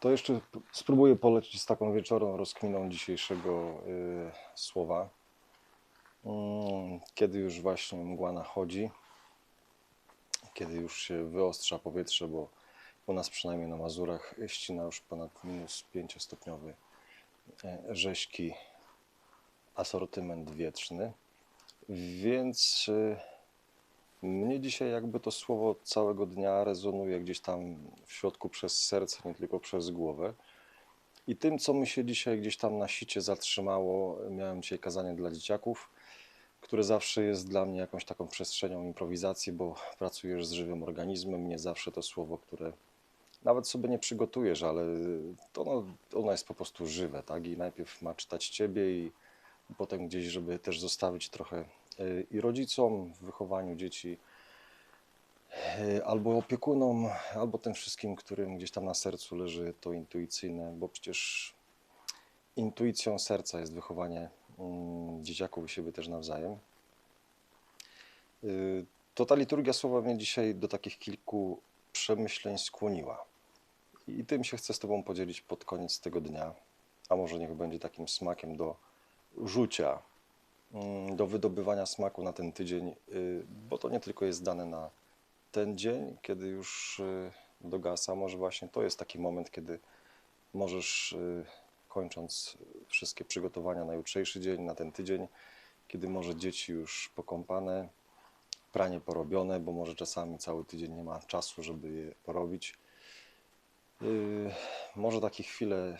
To jeszcze spróbuję polecić z taką wieczorną rozkminą dzisiejszego y, słowa. Mm, Kiedy już właśnie mgła nachodzi, kiedy już się wyostrza powietrze, bo u nas przynajmniej na Mazurach ścina już ponad minus 5-stopniowy e, rzeźki asortyment wietrzny. Więc y, mnie dzisiaj jakby to słowo całego dnia rezonuje gdzieś tam w środku przez serce, nie tylko przez głowę. I tym, co mi się dzisiaj gdzieś tam na sicie zatrzymało, miałem dzisiaj kazanie dla dzieciaków, które zawsze jest dla mnie jakąś taką przestrzenią improwizacji, bo pracujesz z żywym organizmem, nie zawsze to słowo, które nawet sobie nie przygotujesz, ale to ono, ono jest po prostu żywe, tak? I najpierw ma czytać ciebie i potem gdzieś, żeby też zostawić trochę i rodzicom w wychowaniu dzieci, y, albo opiekunom, albo tym wszystkim, którym gdzieś tam na sercu leży to intuicyjne, bo przecież intuicją serca jest wychowanie mm, dzieciaków i siebie też nawzajem. Y, To ta liturgia słowa mnie dzisiaj do takich kilku przemyśleń skłoniła. I tym się chcę z Tobą podzielić pod koniec tego dnia, a może niech będzie takim smakiem do rzucia, do wydobywania smaku na ten tydzień, y, bo to nie tylko jest dane na ten dzień, kiedy już y, dogasa, może właśnie to jest taki moment, kiedy możesz, y, kończąc wszystkie przygotowania na jutrzejszy dzień, na ten tydzień, kiedy może dzieci już pokąpane, pranie porobione, bo może czasami cały tydzień nie ma czasu, żeby je porobić. Może takie chwile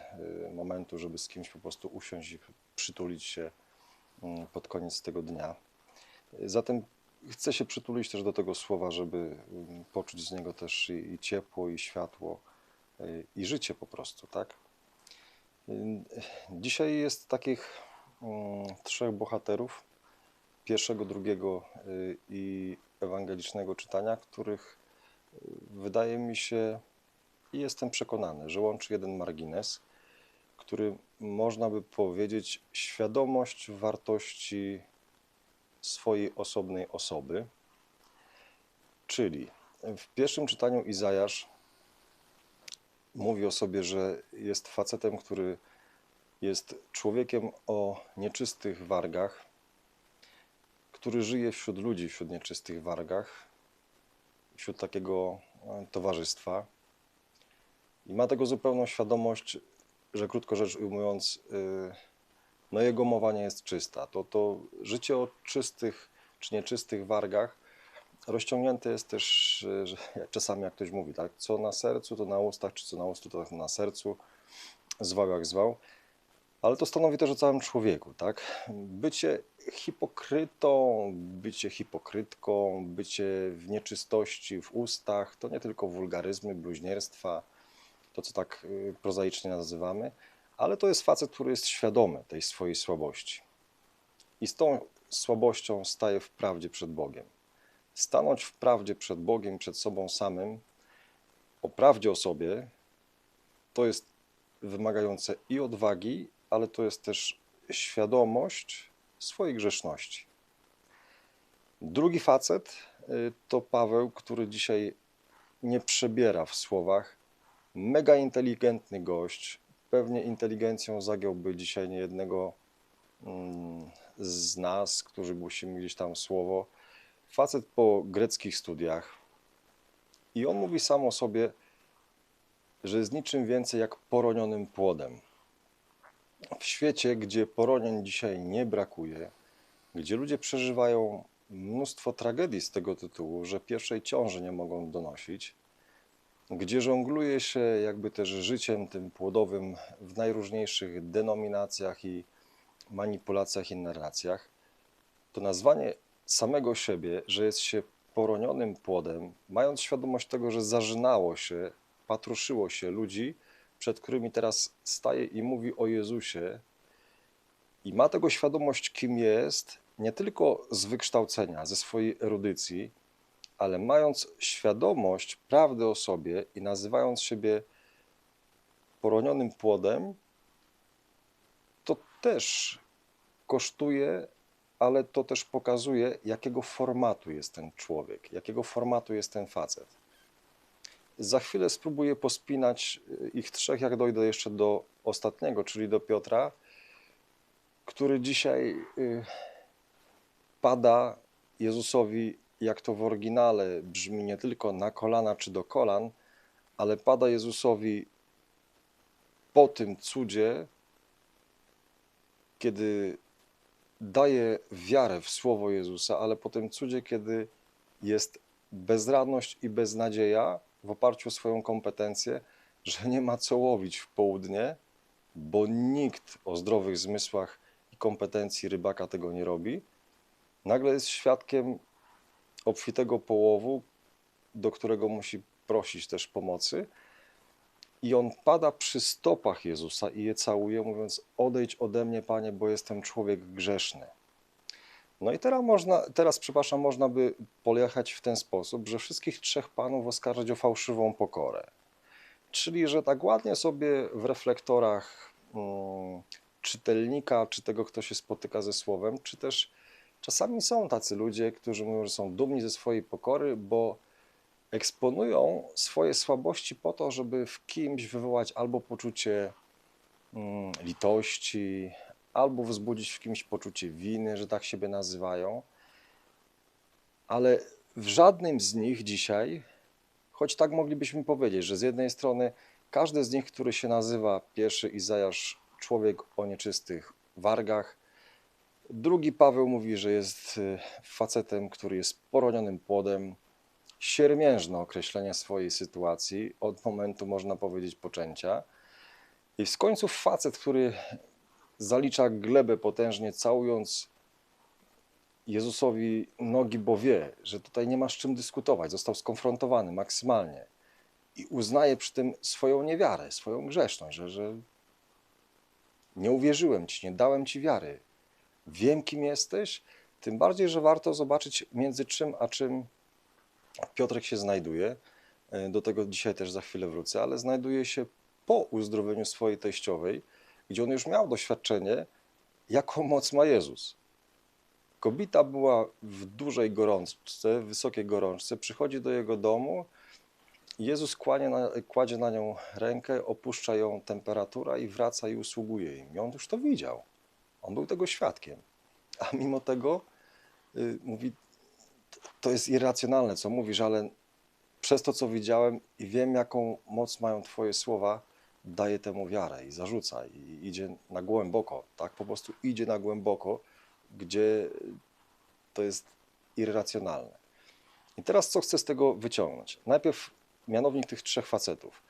momentu, żeby z kimś po prostu usiąść i przytulić się pod koniec tego dnia. Zatem chcę się przytulić też do tego słowa, żeby yy, poczuć z niego też i, i ciepło, i światło, yy, i życie po prostu, tak? Yy, Dzisiaj jest takich mm, trzech bohaterów, pierwszego, drugiego yy, i ewangelicznego czytania, których wydaje mi się i jestem przekonany, że łączy jeden margines, który można by powiedzieć świadomość wartości swojej osobnej osoby. Czyli w pierwszym czytaniu Izajasz mówi o sobie, że jest facetem, który jest człowiekiem o nieczystych wargach, który żyje wśród ludzi, wśród nieczystych wargach, wśród takiego e, towarzystwa. I ma tego zupełną świadomość, że krótko rzecz ujmując, y, no jego mowa nie jest czysta. To, to życie o czystych czy nieczystych wargach rozciągnięte jest też, y, czasami jak ktoś mówi, tak, co na sercu, to na ustach, czy co na ustu, to na sercu, zwał jak zwał. Ale to stanowi też o całym człowieku, tak? Bycie hipokrytą, bycie hipokrytką, bycie w nieczystości w ustach, to nie tylko wulgaryzmy, bluźnierstwa, to co tak y, prozaicznie nazywamy, ale to jest facet, który jest świadomy tej swojej słabości. I z tą słabością staje w prawdzie przed Bogiem. Stanąć w prawdzie przed Bogiem, przed sobą samym, o prawdzie o sobie, to jest wymagające i odwagi, ale to jest też świadomość swojej grzeszności. Drugi facet y, to Paweł, który dzisiaj nie przebiera w słowach. Mega inteligentny gość. Pewnie inteligencją zagiąłby dzisiaj niejednego mm, z nas, którzy głosimy gdzieś tam słowo. Facet po greckich studiach. I on mówi sam o sobie, że jest niczym więcej jak poronionym płodem. W świecie, gdzie poronień dzisiaj nie brakuje, gdzie ludzie przeżywają mnóstwo tragedii z tego tytułu, że pierwszej ciąży nie mogą donosić, gdzie żongluje się jakby też życiem tym płodowym w najróżniejszych denominacjach i manipulacjach i narracjach, to nazwanie samego siebie, że jest się poronionym płodem, mając świadomość tego, że zażynało się, patroszyło się ludzi, przed którymi teraz staje i mówi o Jezusie, i ma tego świadomość, kim jest, nie tylko z wykształcenia, ze swojej erudycji, ale mając świadomość prawdy o sobie i nazywając siebie poronionym płodem, to też kosztuje, ale to też pokazuje, jakiego formatu jest ten człowiek, jakiego formatu jest ten facet. Za chwilę spróbuję pospinać y, ich trzech, jak dojdę jeszcze do ostatniego, czyli do Piotra, który dzisiaj y, pada Jezusowi, jak to w oryginale brzmi, nie tylko na kolana czy do kolan, ale pada Jezusowi po tym cudzie, kiedy daje wiarę w słowo Jezusa, ale po tym cudzie, kiedy jest bezradność i beznadzieja w oparciu o swoją kompetencję, że nie ma co łowić w południe, bo nikt o zdrowych zmysłach i kompetencji rybaka tego nie robi, nagle jest świadkiem obfitego połowu, do którego musi prosić też pomocy. I on pada przy stopach Jezusa i je całuje, mówiąc: Odejdź ode mnie, panie, bo jestem człowiek grzeszny. No i teraz można, teraz, przepraszam, można by pojechać w ten sposób, że wszystkich trzech panów oskarżyć o fałszywą pokorę. Czyli, że tak ładnie sobie w reflektorach mm, czytelnika, czy tego, kto się spotyka ze słowem, czy też czasami są tacy ludzie, którzy mówią, że są dumni ze swojej pokory, bo eksponują swoje słabości po to, żeby w kimś wywołać albo poczucie mm, litości, albo wzbudzić w kimś poczucie winy, że tak siebie nazywają. Ale w żadnym z nich dzisiaj, choć tak moglibyśmy powiedzieć, że z jednej strony każdy z nich, który się nazywa pierwszy Izajasz, człowiek o nieczystych wargach, drugi Paweł mówi, że jest y, facetem, który jest poronionym płodem, siermiężne określenie swojej sytuacji od momentu, można powiedzieć, poczęcia. I w końcu facet, który zalicza glebę potężnie, całując Jezusowi nogi, bo wie, że tutaj nie ma z czym dyskutować. Został skonfrontowany maksymalnie i uznaje przy tym swoją niewiarę, swoją grzeszność, że, że nie uwierzyłem ci, nie dałem ci wiary. Wiem, kim jesteś, tym bardziej, że warto zobaczyć między czym a czym Piotrek się znajduje. E, do tego dzisiaj też za chwilę wrócę, ale znajduje się po uzdrowieniu swojej teściowej, gdzie on już miał doświadczenie, jaką moc ma Jezus. Kobieta była w dużej gorączce, wysokiej gorączce, przychodzi do jego domu, Jezus na, kładzie na nią rękę, opuszcza ją temperatura i wraca i usługuje im. I on już to widział. On był tego świadkiem. A mimo tego y, mówi, to jest irracjonalne, co mówisz, ale przez to, co widziałem i wiem, jaką moc mają Twoje słowa, daje temu wiarę i zarzuca i idzie na głęboko, tak po prostu idzie na głęboko, gdzie to jest irracjonalne. I teraz co chcę z tego wyciągnąć? Najpierw mianownik tych trzech facetów,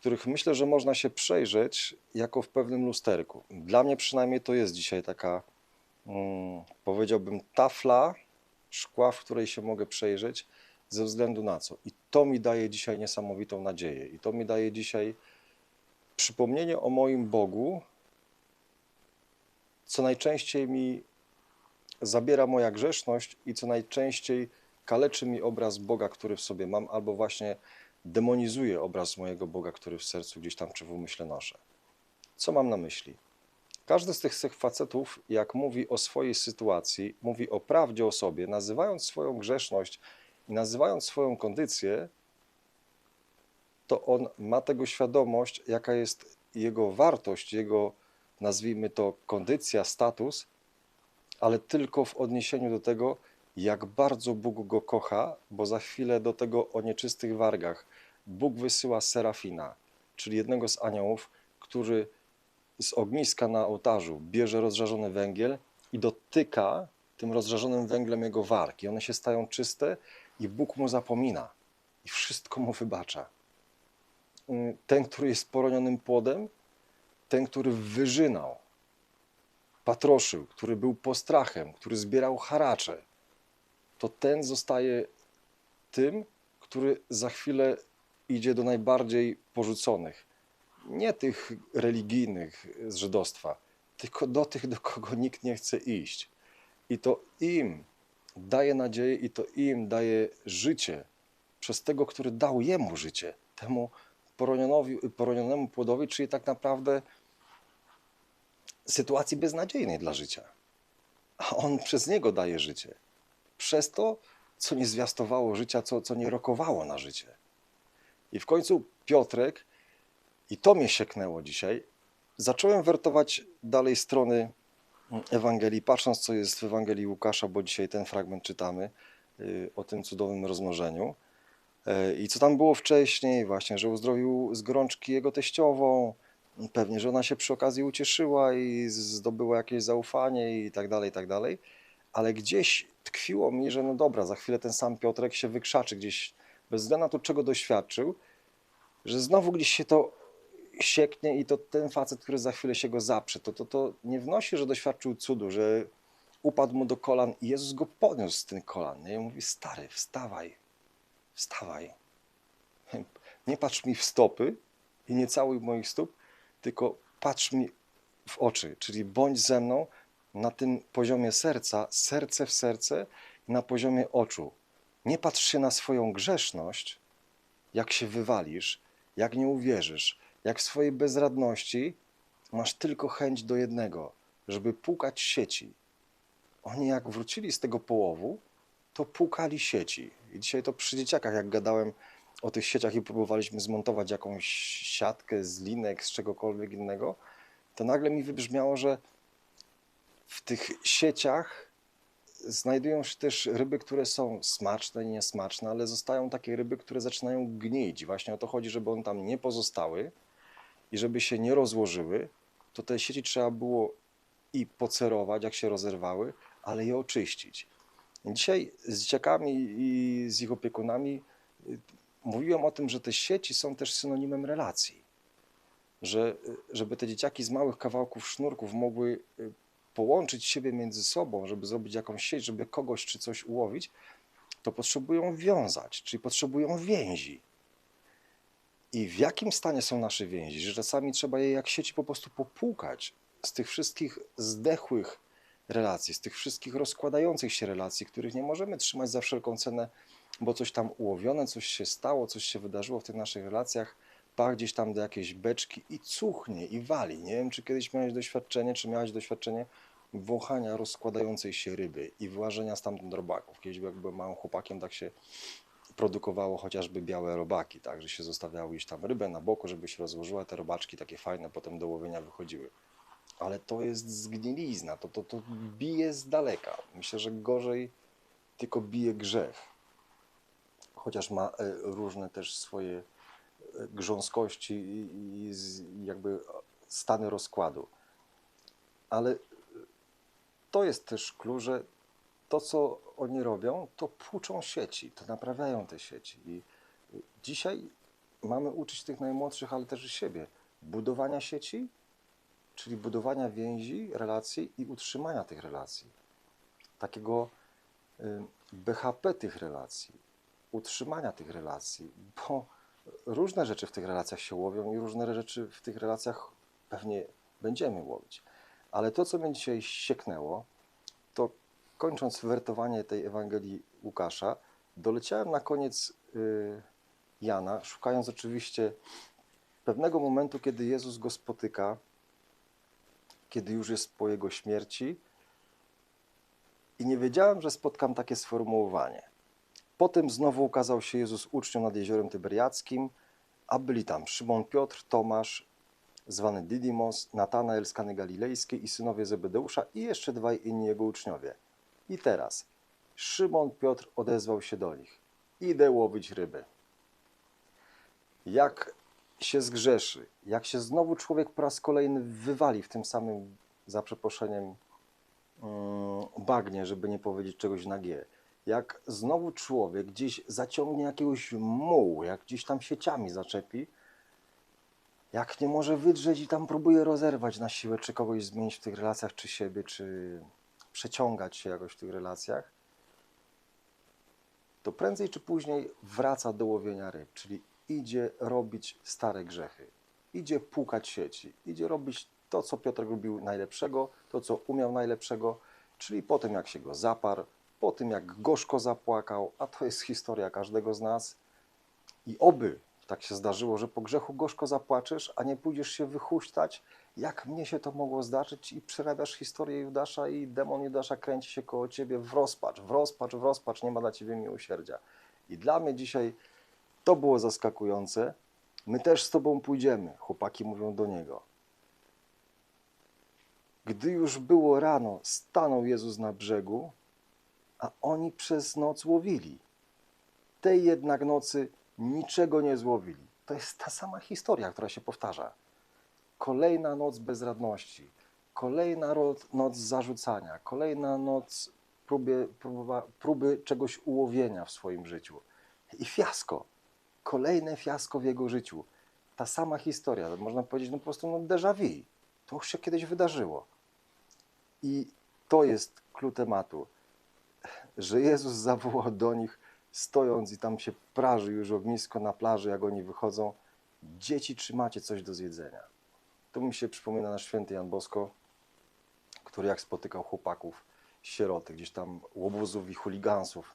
których myślę, że można się przejrzeć jako w pewnym lusterku. Dla mnie przynajmniej to jest dzisiaj taka, hmm, powiedziałbym, tafla szkła, w której się mogę przejrzeć, ze względu na co. I to mi daje dzisiaj niesamowitą nadzieję. I to mi daje dzisiaj przypomnienie o moim Bogu, co najczęściej mi zabiera moja grzeszność i co najczęściej kaleczy mi obraz Boga, który w sobie mam, albo właśnie demonizuje obraz mojego Boga, który w sercu gdzieś tam czy w umyśle noszę. Co mam na myśli? Każdy z tych, tych facetów, jak mówi o swojej sytuacji, mówi o prawdzie o sobie, nazywając swoją grzeszność i nazywając swoją kondycję, to on ma tego świadomość, jaka jest jego wartość, jego, nazwijmy to, kondycja, status, ale tylko w odniesieniu do tego, jak bardzo Bóg go kocha, bo za chwilę do tego o nieczystych wargach Bóg wysyła Serafina, czyli jednego z aniołów, który z ogniska na ołtarzu bierze rozżarzony węgiel i dotyka tym rozżarzonym węglem jego warg. I one się stają czyste i Bóg mu zapomina i wszystko mu wybacza. Ten, który jest poronionym płodem, ten, który wyżynał, patroszył, który był postrachem, który zbierał haracze, to ten zostaje tym, który za chwilę idzie do najbardziej porzuconych nie tych religijnych z żydostwa, tylko do tych, do kogo nikt nie chce iść. I to im daje nadzieję i to im daje życie przez tego, który dał jemu życie, temu poronionemu płodowi, czyli tak naprawdę sytuacji beznadziejnej dla życia. A on przez niego daje życie. Przez to, co nie zwiastowało życia, co, co nie rokowało na życie. I w końcu Piotrek, i to mnie sieknęło dzisiaj, zacząłem wertować dalej strony Ewangelii, patrząc co jest w Ewangelii Łukasza, bo dzisiaj ten fragment czytamy y, o tym cudownym rozmnożeniu. E, I co tam było wcześniej, właśnie, że uzdrowił z gorączki jego teściową, pewnie, że ona się przy okazji ucieszyła i zdobyła jakieś zaufanie i tak dalej, i tak dalej. Ale gdzieś tkwiło mi, że no dobra, za chwilę ten sam Piotrek się wykrzaczy gdzieś, bez względu na to, czego doświadczył, że znowu gdzieś się to sieknie i to ten facet, który za chwilę się go zaprze, to, to, to nie wnosi, że doświadczył cudu, że upadł mu do kolan i Jezus go podniósł z tych kolan. Nie? I mówi, stary, wstawaj, wstawaj. Nie patrz mi w stopy i nie całuj moich stóp, tylko patrz mi w oczy, czyli bądź ze mną na tym poziomie serca, serce w serce, na poziomie oczu. Nie patrz się na swoją grzeszność, jak się wywalisz, jak nie uwierzysz, jak w swojej bezradności masz tylko chęć do jednego, żeby pukać sieci. Oni jak wrócili z tego połowu, to pukali sieci. I dzisiaj to przy dzieciakach, jak gadałem o tych sieciach i próbowaliśmy zmontować jakąś siatkę z linek, z czegokolwiek innego, to nagle mi wybrzmiało, że w tych sieciach znajdują się też ryby, które są smaczne i niesmaczne, ale zostają takie ryby, które zaczynają gnić. Właśnie o to chodzi, żeby one tam nie pozostały i żeby się nie rozłożyły, to te sieci trzeba było i pocerować, jak się rozerwały, ale je oczyścić. Dzisiaj z dzieciakami i z ich opiekunami y, mówiłem o tym, że te sieci są też synonimem relacji. Że, y, żeby te dzieciaki z małych kawałków sznurków mogły y, połączyć siebie między sobą, żeby zrobić jakąś sieć, żeby kogoś czy coś ułowić, to potrzebują wiązać, czyli potrzebują więzi. I w jakim stanie są nasze więzi, że czasami trzeba je jak sieci po prostu popłukać z tych wszystkich zdechłych relacji, z tych wszystkich rozkładających się relacji, których nie możemy trzymać za wszelką cenę, bo coś tam ułowione, coś się stało, coś się wydarzyło w tych naszych relacjach, pach gdzieś tam do jakiejś beczki i cuchnie, i wali. Nie wiem, czy kiedyś miałeś doświadczenie, czy miałeś doświadczenie wąchania rozkładającej się ryby i wyłażenia stamtąd robaków. Kiedyś jak byłem małym chłopakiem, tak się produkowało chociażby białe robaki, tak, że się zostawiało gdzieś tam rybę na boku, żeby się rozłożyła, te robaczki takie fajne potem do łowienia wychodziły. Ale to jest zgnilizna, to, to, to bije z daleka. Myślę, że gorzej tylko bije grzech. Chociaż ma e, różne też swoje grząskości i, jakby stany rozkładu. Ale to jest też klucz, że to, co oni robią, to płuczą sieci, to naprawiają te sieci. I dzisiaj mamy uczyć tych najmłodszych, ale też i siebie, budowania sieci, czyli budowania więzi, relacji i utrzymania tych relacji. Takiego BHP tych relacji, utrzymania tych relacji, bo różne rzeczy w tych relacjach się łowią i różne rzeczy w tych relacjach pewnie będziemy łowić. Ale to, co mnie dzisiaj sieknęło, to kończąc wertowanie tej Ewangelii Łukasza, doleciałem na koniec y, Jana, szukając oczywiście pewnego momentu, kiedy Jezus go spotyka, kiedy już jest po jego śmierci. I nie wiedziałem, że spotkam takie sformułowanie. Potem znowu ukazał się Jezus uczniom nad jeziorem Tyberiackim, a byli tam Szymon Piotr, Tomasz, zwany Didymos, Natanael z Kany Galilejskiej i synowie Zebedeusza i jeszcze dwaj inni jego uczniowie – i teraz Szymon Piotr odezwał się do nich. Idę łowić ryby. Jak się zgrzeszy, jak się znowu człowiek po raz kolejny wywali w tym samym, za przeproszeniem, mm, bagnie, żeby nie powiedzieć czegoś na G. Jak znowu człowiek gdzieś zaciągnie jakiegoś mułu, jak gdzieś tam sieciami zaczepi, jak nie może wydrzeć i tam próbuje rozerwać na siłę, czy kogoś zmienić w tych relacjach, czy siebie, czy, przeciągać się jakoś w tych relacjach, to prędzej czy później wraca do łowienia ryb, czyli idzie robić stare grzechy, idzie płukać sieci, idzie robić to, co Piotr robił najlepszego, to, co umiał najlepszego, czyli po tym, jak się go zaparł, po tym, jak gorzko zapłakał, a to jest historia każdego z nas. I oby tak się zdarzyło, że po grzechu gorzko zapłaczesz, a nie pójdziesz się wychuśtać jak mnie się to mogło zdarzyć i przerabiasz historię Judasza i demon Judasza kręci się koło ciebie w rozpacz, w rozpacz, w rozpacz, nie ma dla ciebie miłosierdzia. I dla mnie dzisiaj To było zaskakujące. My też z tobą pójdziemy, chłopaki mówią do niego. Gdy już było rano, stanął Jezus na brzegu, a oni przez noc łowili. Tej jednak nocy niczego nie złowili. To jest ta sama historia, która się powtarza. Kolejna noc bezradności, kolejna noc zarzucania, kolejna noc próby, próba, próby czegoś ułowienia w swoim życiu. I fiasko. Kolejne fiasko w jego życiu. Ta sama historia. Można powiedzieć, no po prostu no déjà vu. To już się kiedyś wydarzyło. I to jest klucz tematu, że Jezus zawołał do nich, stojąc i tam się praży już ognisko na plaży, jak oni wychodzą. Dzieci, czy macie coś do zjedzenia? To mi się przypomina nasz święty Jan Bosko, który jak spotykał chłopaków, sieroty, gdzieś tam łobuzów i chuligansów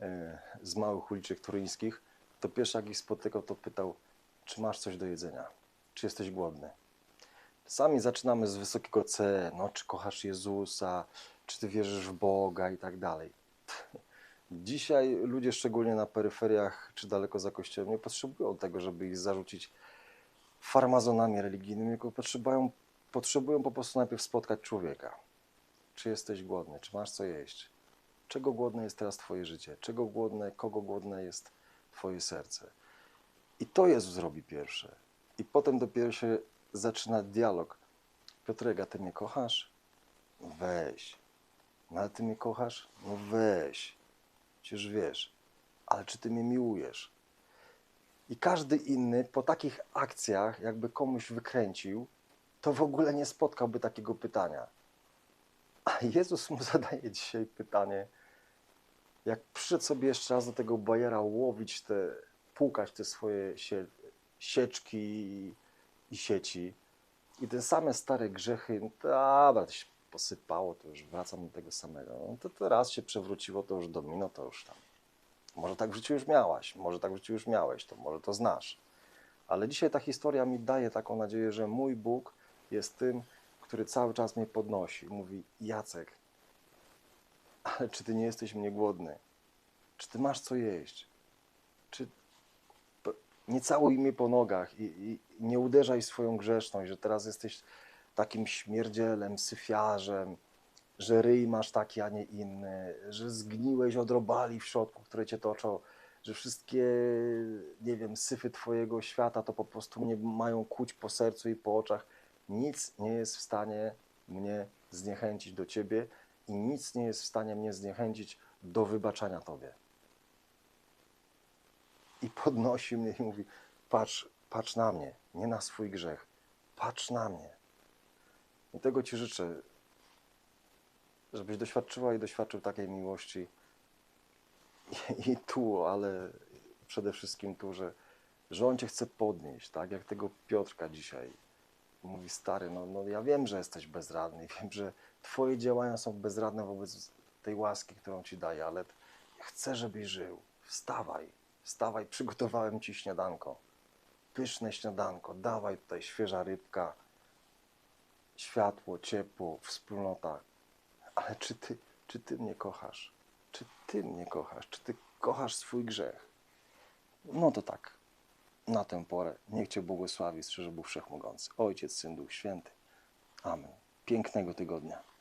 e, z małych uliczek turyńskich, to pierwszy jak ich spotykał, to pytał, czy masz coś do jedzenia? Czy jesteś głodny? Sami zaczynamy z wysokiego C, no czy kochasz Jezusa, czy ty wierzysz w Boga i tak dalej. Dzisiaj ludzie, szczególnie na peryferiach czy daleko za kościołem, nie potrzebują tego, żeby ich zarzucić farmazonami religijnymi, tylko potrzebują, potrzebują po prostu najpierw spotkać człowieka. Czy jesteś głodny, czy masz co jeść? Czego głodne jest teraz Twoje życie? Czego głodne, kogo głodne jest Twoje serce? I to Jezus robi pierwsze. I potem dopiero się zaczyna dialog. Piotrek, Ty mnie kochasz? Weź. No ale Ty mnie kochasz? No weź. Przecież wiesz. Ale czy Ty mnie miłujesz? I każdy inny po takich akcjach, jakby komuś wykręcił, to w ogóle nie spotkałby takiego pytania. A Jezus mu zadaje dzisiaj pytanie, jak przyszedł sobie jeszcze raz do tego bajera łowić te, płukać te swoje sie, sieczki i, i sieci i te same stare grzechy, no dobra, to się posypało, to już wracam do tego samego. No to teraz się przewróciło, to już domino, to już tam. Może tak w życiu już miałaś, może tak w życiu już miałeś, to może to znasz. Ale dzisiaj ta historia mi daje taką nadzieję, że mój Bóg jest tym, który cały czas mnie podnosi. Mówi, Jacek, ale czy ty nie jesteś mnie głodny? Czy ty masz co jeść? Czy nie całuj mnie po nogach i, i nie uderzaj swoją grzeszność, że teraz jesteś takim śmierdzielem, syfiarzem, że ryj masz taki, a nie inny, że zgniłeś od robali w środku, które cię toczą, że wszystkie, nie wiem, syfy twojego świata to po prostu mnie mają kuć po sercu i po oczach. Nic nie jest w stanie mnie zniechęcić do ciebie i nic nie jest w stanie mnie zniechęcić do wybaczania tobie. I podnosi mnie i mówi: Patrz, patrz na mnie, nie na swój grzech, patrz na mnie. I tego ci życzę, żebyś doświadczyła i doświadczył takiej miłości i, tu, ale przede wszystkim tu, że, że On Cię chce podnieść, tak jak tego Piotrka dzisiaj. Mówi, stary, no, no ja wiem, że jesteś bezradny, wiem, że Twoje działania są bezradne wobec tej łaski, którą Ci daję, ale chcę, żebyś żył. Wstawaj, wstawaj, przygotowałem Ci śniadanko. Pyszne śniadanko, dawaj tutaj świeża rybka, światło, ciepło, wspólnota. Ale czy ty, czy ty mnie kochasz? Czy ty mnie kochasz? Czy ty kochasz swój grzech? No to tak, na tę porę. Niech Cię błogosławi, strzeże Bóg Wszechmogący. Ojciec, Syn, Duch Święty. Amen. Pięknego tygodnia.